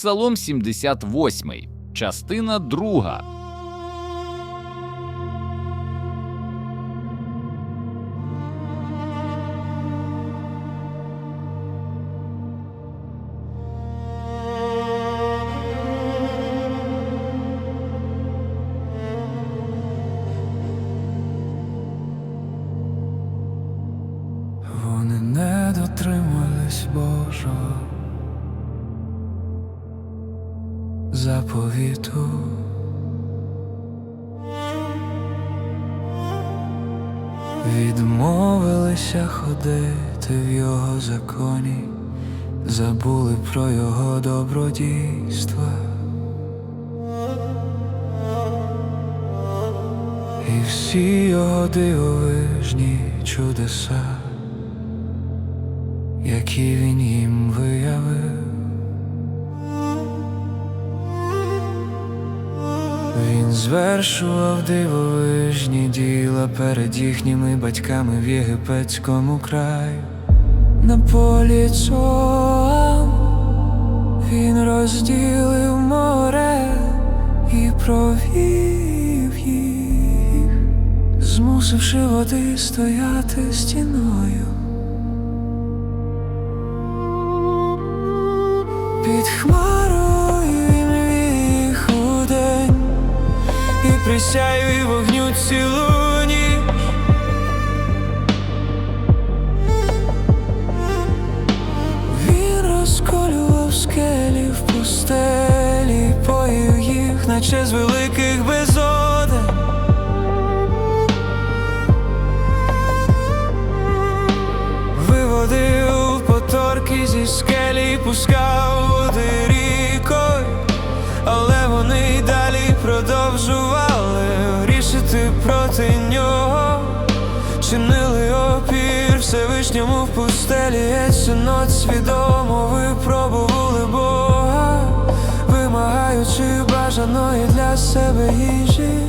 Псалом 78, частина 2. Вони не дотримались Божого заповіту. Відмовилися ходити в його законі, забули про його добродійства. І всі його дивовижні чудеса, які він їм звершував дивовижні діла перед їхніми батьками в єгипетському краю. На полі Цоам він розділив море і провів їх, змусивши води стояти стіною. Під хмарою присяю і вогню цілу ніч. Він розколював скелі в пустелі, поїв їх, наче з великих безодень. Виводив поторки зі скелі, пускав води Всевишньому в пустелі, синот свідомо випробували Бога, вимагаючи бажаної для себе їжі.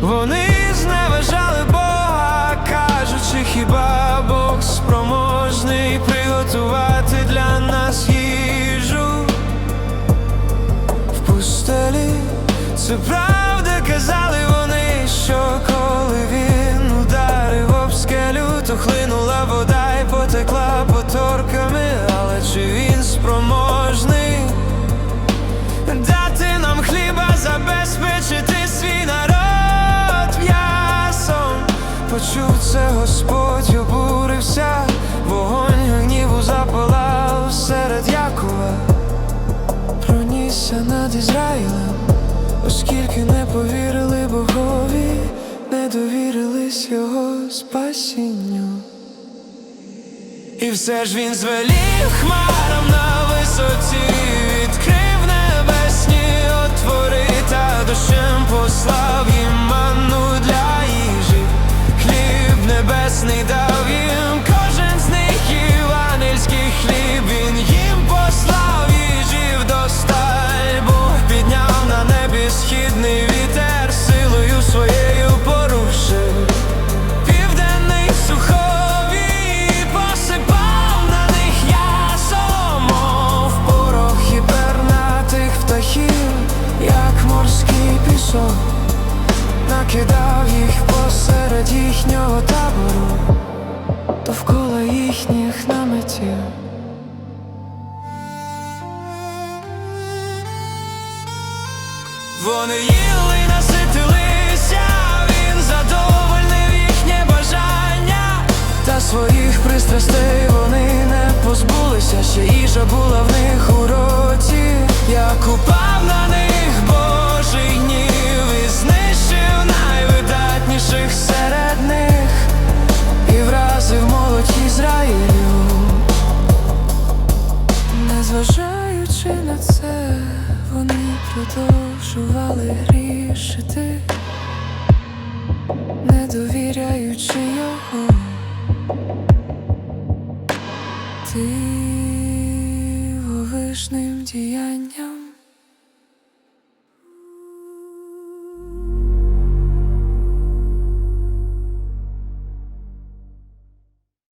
Вони зневажали Бога, кажучи, хіба Бог спроможний приготувати для нас їжу в пустелі. Це правда, Почув це Господь обурився, вогонь гніву запалав серед Якова, пронісся над Ізраїлем, оскільки не повірили Богові, не довірились його спасінню. І все ж він звелів хмарам на небесний дав їм, накидав їх посеред їхнього табору, довкола їхніх наметів. Вони їли, наситилися, він задовольнив їхнє бажання, та своїх пристрастей вони не позбулися, ще їжа була в них у роті, як упав на них продовжували рішити, не довіряючи його. Дивовижним діянням